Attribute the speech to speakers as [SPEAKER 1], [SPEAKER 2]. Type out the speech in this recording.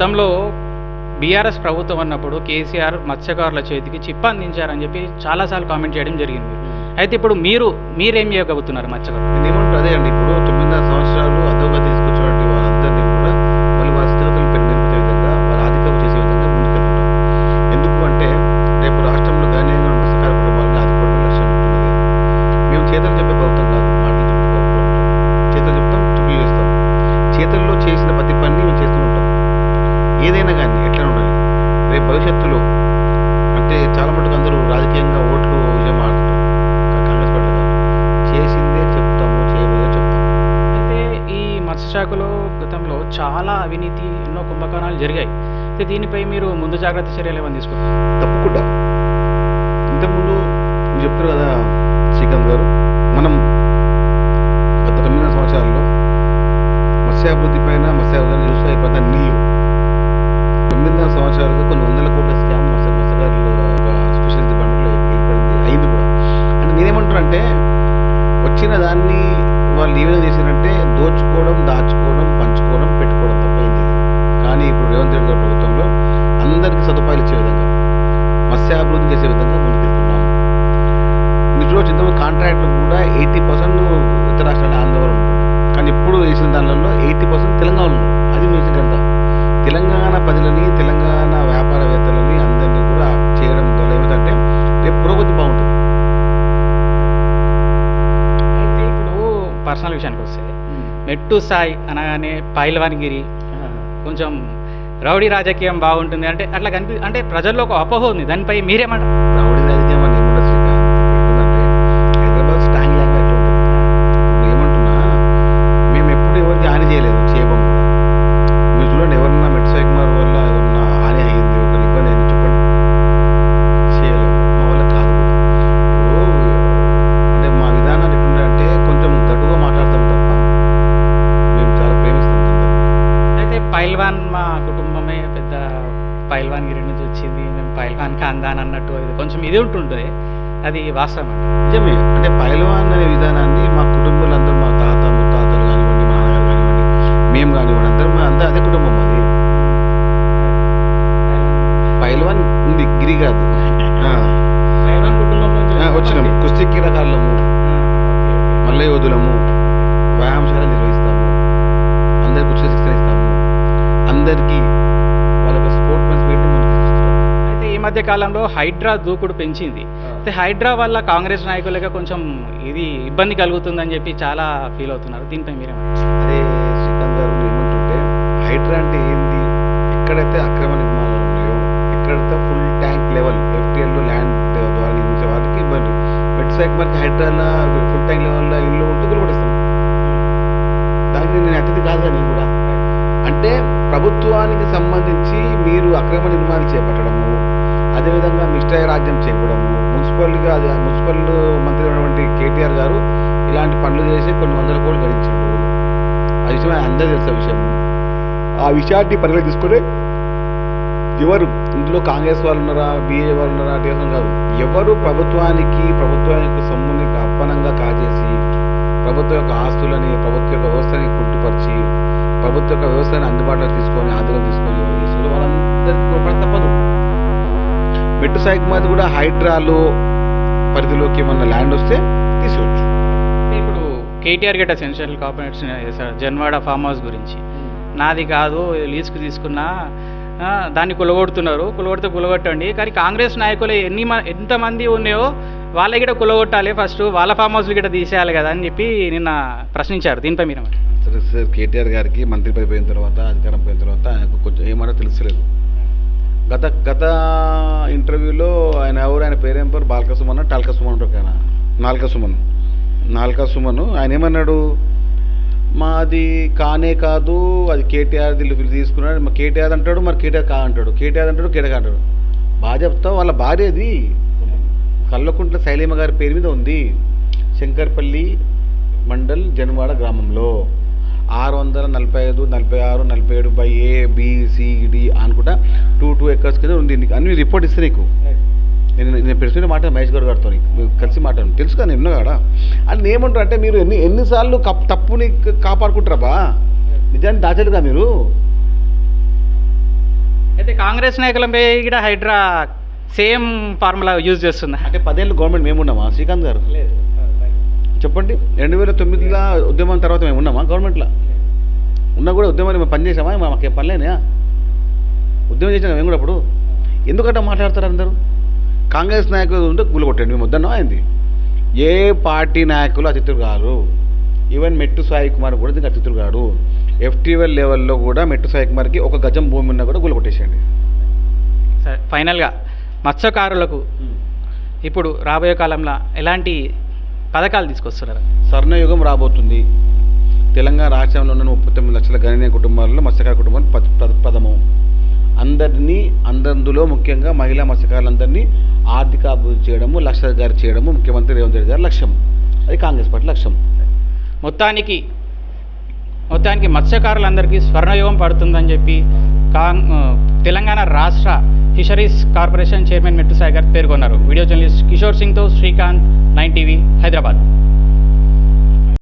[SPEAKER 1] గతంలో బీఆర్ఎస్ ప్రభుత్వం అన్నప్పుడు కేసీఆర్ మత్స్యకారుల చేతికి చిప్ప అందించారని చెప్పి చాలాసార్లు కామెంట్ చేయడం జరిగింది. అయితే ఇప్పుడు మీరు మీరేం చేయగలుగుతున్నారు మత్స్యకారులు?
[SPEAKER 2] అదే అండి ఇప్పుడు తొమ్మిదిన్నర సంవత్సరాలు అదోగా
[SPEAKER 1] తీసుకు మత్స్యశాఖలో గతంలో చాలా అవినీతి ఎన్నో కుంభకోణాలు జరిగాయి. అయితే దీనిపై మీరు ముందు జాగ్రత్త చర్యలు ఏమైనా తీసుకుంటారు
[SPEAKER 2] తప్పకుండా. ఇంతకుముందు చెప్తారు కదా శ్రీకాంత్ గారు మనం గత తొమ్మిది సంవత్సరాల్లో మత్స్యాభివృద్ధి పైన మత్స్యాభివృద్ధి చూస్తే అయిపోయిన నీళ్ళు తొమ్మిదిన్నర సంవత్సరాలుగా కొన్ని వందల కోట్ల స్కామ్ మత్స్య మత్స్యకారులు ఒక స్పెషల్ డిపార్ట్మెంట్లో ఏర్పడింది అయింది కూడా. అంటే నేనేమంటానంటే వచ్చిన దాన్ని వాళ్ళు ఏ విధంగా దోచుకోవడం దాచుకోవడం పంచుకోవడం పెట్టుకోవడం తప్పైంది కానీ ఇప్పుడు రేవంత్ రెడ్డి గారి ప్రభుత్వంలో అందరికీ సదుపాయాలు ఇచ్చే విధంగా మత్స్యాభివృద్ధి చేసే విధంగా ముందుకెళ్తున్నాము మీరు రోజు ఇంతకుముందు కాంట్రాక్ట్లు కూడా ఎయిటీ పర్సెంట్ ఇతర రాష్ట్రాల ఆందోళన. కానీ ఇప్పుడు వేసిన దానిలో ఎయిటీ పర్సెంట్ తెలంగాణలో అది మీకు గంట తెలంగాణ ప్రజలని తెలంగాణ వ్యాపారవేత్తలని అందరినీ కూడా చేయడం వల్ల ఏమిటంటే రేపు పురోగతి బాగుంటుంది.
[SPEAKER 1] అయితే ఇప్పుడు పర్సనల్ విషయానికి వస్తే మెట్టు సాయి అనగానే పైల్వాన్గిరి. కొంచెం రౌడీ రాజకీయం బాగుంటుంది. అంటే అట్లా కనిపి అంటే ప్రజల్లో ఒక అపోహ ఉంది. దానిపై మీరేమంటారు పైల్వాన్ మా కుటుంబమే పెద్ద పైల్వాన్ గిరి నుంచి వచ్చింది మేము పైల్వాన్ ఖాందాన్ అన్నట్టు ఇది కొంచెం ఇది ఉంటుంటుంది అది వాస్తవం.
[SPEAKER 2] నిజమే. అంటే పైలవాన్ అనే విధానాన్ని మా కుటుంబాలందరూ మా తాత ముత్తాతలు కానివ్వండి మా నాన్నగారు కానివ్వండి మేము కానివ్వండి అందరం మా అంతా అదే కుటుంబం అది పైలవాన్ ఉంది గిరి కాదు. ఆ,
[SPEAKER 1] పైల్వాన్ కుటుంబం నుంచి
[SPEAKER 2] ఆ, వచ్చినాం. కుస్తీ క్రీడాకారులము మల్ల యోధులము వ్యాయామశాల నిర్వహిస్తాము అందరికి ఉచిత శిక్షణ ఇస్తాము. అందరికీ వాళ్ళ యొక్క స్పోర్ట్ మెన్స్ పెట్టి ముందుకు తీసుకొస్తాము.
[SPEAKER 1] అయితే ఈ మధ్య కాలంలో హైడ్రా దూకుడు పెంచింది. అయితే హైడ్రా వల్ల కాంగ్రెస్ నాయకులుగా కొంచెం ఇది ఇబ్బంది కలుగుతుందని చెప్పి చాలా ఫీల్ అవుతున్నారు. దీనిపై మీరేమంటారు
[SPEAKER 2] అదే శ్రీకాంత్ గారు ఏమంటుంటే హైడ్రా అంటే ఏంది? ఎక్కడైతే అక్రమ నిర్మాణాలు ఉన్నాయో ఎక్కడైతే full tank level FTL land ద్వారా నిర్మించే వాటికి ఇబ్బంది. వెట్ సైడ్ మనకి హైడ్రాల ఫుల్ ట్యాంక్ లెవెల్ ఇల్లు ఉంటే కొలబడిస్తాం దానికి నేను అతిథి కాదు నేను కూడా. అంటే ప్రభుత్వానికి సంబంధించి మీరు అక్రమ నిర్మాణాలు చేపట్టడము అదేవిధంగా మిస్టర్ రాజ్యం చేయడము మున్సిపల్గా మున్సిపల్ మంత్రి అయినటువంటి కేటీఆర్ గారు ఇలాంటి పనులు చేసి కొన్ని వందల కోట్లు గడించారు. ఆ విషయం అందరూ తెలిసిన విషయం. ఆ విషయాన్ని పరిగణ తీసుకొని ఎవరు? ఇందులో కాంగ్రెస్ వాళ్ళు ఉన్నారా? బీఏ వాళ్ళు ఉన్నారా? టీఆర్ఎస్ కాదు. ఎవరు ప్రభుత్వానికి ప్రభుత్వానికి యొక్క సొమ్ముని అప్పనంగా కాజేసి ప్రభుత్వం యొక్క ఆస్తులని ప్రభుత్వ యొక్క వ్యవస్థని కుంటుపరిచి ప్రభుత్వ యొక్క వ్యవస్థను అందుబాటులో తీసుకొని ఆధునం తీసుకొని ఎవరు వాళ్ళందరికీ కూడా తప్పదు. మెట్టు సాయికి మాది కూడా హైడ్రాలో పరిధిలోకి ఏమన్నా ల్యాండ్ వస్తే తీసుకోవచ్చు.
[SPEAKER 1] ఇప్పుడు కేటీఆర్ గట్ట సెన్షియల్ కార్పొరేషన్ చేశారు జన్వాడ ఫామ్ హౌస్ గురించి. నాది కాదు లీజుకు తీసుకున్నా దాన్ని కులగొడుతున్నారు. కులగొడితే కులగొట్టండి. కానీ కాంగ్రెస్ నాయకులు ఎన్ని మ- ఎంతమంది ఉన్నాయో వాళ్ళకి కూడా కులగొట్టాలి. ఫస్ట్ వాళ్ళ ఫామ్ హౌస్లు కూడా తీసేయాలి కదా అని చెప్పి నిన్న ప్రశ్నించారు దీనిపై మీరు.
[SPEAKER 2] సరే సార్ కేటీఆర్ గారికి మంత్రి పదవి పోయిన తర్వాత అధికారం పోయిన తర్వాత ఆయనకు కొంచెం ఏమన్నా తెలుసలేదు గత గత ఇంటర్వ్యూలో ఆయన ఎవరు? ఆయన పేరేం పేరు? బాల్క సుమన్ టాల్క సుమన్ అంటారు ఆయన నాల్క సుమన్ నాల్క సుమన్ ఆయన ఏమన్నాడు? మాది కానే కాదు అది కేటీఆర్ వీళ్ళు తీసుకున్నాడు మా కేటీఆర్ అంటాడు మరి కేటీఆర్ కా అంటాడు? కేటీఆర్ అంటాడు కేటీఆర్ అంటాడు? బాగా చెప్తావు వాళ్ళ భార్యది కల్లకుంట్ల శైలేమ గారి పేరు మీద ఉంది శంకర్పల్లి మండల్ జన్వాడ గ్రామంలో. ఆరు వందల నలభై ఐదు నలభై ఆరు నలభై ఏడు by A B C D అనుకుంటా టూ టూ ఎకర్స్ కింద ఉంది. నీకు అన్ని రిపోర్ట్ ఇస్తే నీకు. నేను నేను పెడుతున్న మాట మహేష్ గారు గారితో నీకు కలిసి మాట్లాడు తెలుసు కదా నేను కాడా అని ఏమంటారు అంటే మీరు ఎన్ని ఎన్నిసార్లు కప్ తప్పుని కాపాడుకుంటారా నిజాన్ని దాచలేదా మీరు?
[SPEAKER 1] అయితే కాంగ్రెస్ నాయకులపై కూడా హైడ్రా సేమ్ ఫార్ములా యూజ్ చేస్తుందా
[SPEAKER 2] అంటే పదేళ్ళు గవర్నమెంట్ మేము ఉన్నామా? శ్రీకాంత్ గారు? చెప్పండి. రెండు వేల తొమ్మిదిలో ఉద్యమం తర్వాత మేము ఉన్నామా గవర్నమెంట్లో? ఉన్నా కూడా ఉద్యమాన్ని మేము పని చేసామా మాకేం పనిలేనా ఉద్యమం చేసినా మేము కూడా అప్పుడు. ఎందుకంటే మాట్లాడతారు అందరూ? కాంగ్రెస్ నాయకులు ఉంటే గుళ్ళు కొట్టండి. మేము వద్దన్నా అయింది. ఏ పార్టీ నాయకులు అతిథులు కారు? ఈవెన్ మెట్టు సాయి కుమార్ కూడా దీనికి అతిథులు కాడు ఎఫ్టీవెల్ లెవెల్లో కూడా మెట్టు సాయి కుమార్కి ఒక గజం భూమి ఉన్నా కూడా గుళ్ళు కొట్టేసేయండి.
[SPEAKER 1] సరే ఫైనల్గా మత్స్యకారులకు ఇప్పుడు రాబోయే కాలంలో ఎలాంటి పథకాలు తీసుకొస్తున్నారు?
[SPEAKER 2] స్వర్ణయుగం రాబోతుంది. తెలంగాణ రాష్ట్రంలో ఉన్న ముప్పై తొమ్మిది లక్షల గణనీయ కుటుంబాల్లో మత్స్యకార కుటుంబం ప్రథమం. అందరినీ అందరిలో ముఖ్యంగా మహిళా మత్స్యకారులందరినీ ఆర్థిక అభివృద్ధి చేయడము లక్షగారి చేయడము ముఖ్యమంత్రి రేవంత్ రెడ్డి గారి లక్ష్యం. అది కాంగ్రెస్ పార్టీ లక్ష్యం.
[SPEAKER 1] మొత్తానికి మొత్తానికి మత్స్యకారులందరికీ స్వర్ణయోగం పడుతుందని చెప్పి తెలంగాణ రాష్ట్ర ఫిషరీస్ కార్పొరేషన్ చైర్మన్ మెట్టు సాయి గారు పేర్కొన్నారు. వీడియో జర్నలిస్ట్ కిషోర్ సింగ్తో శ్రీకాంత్ నైన్ టీవీ హైదరాబాద్.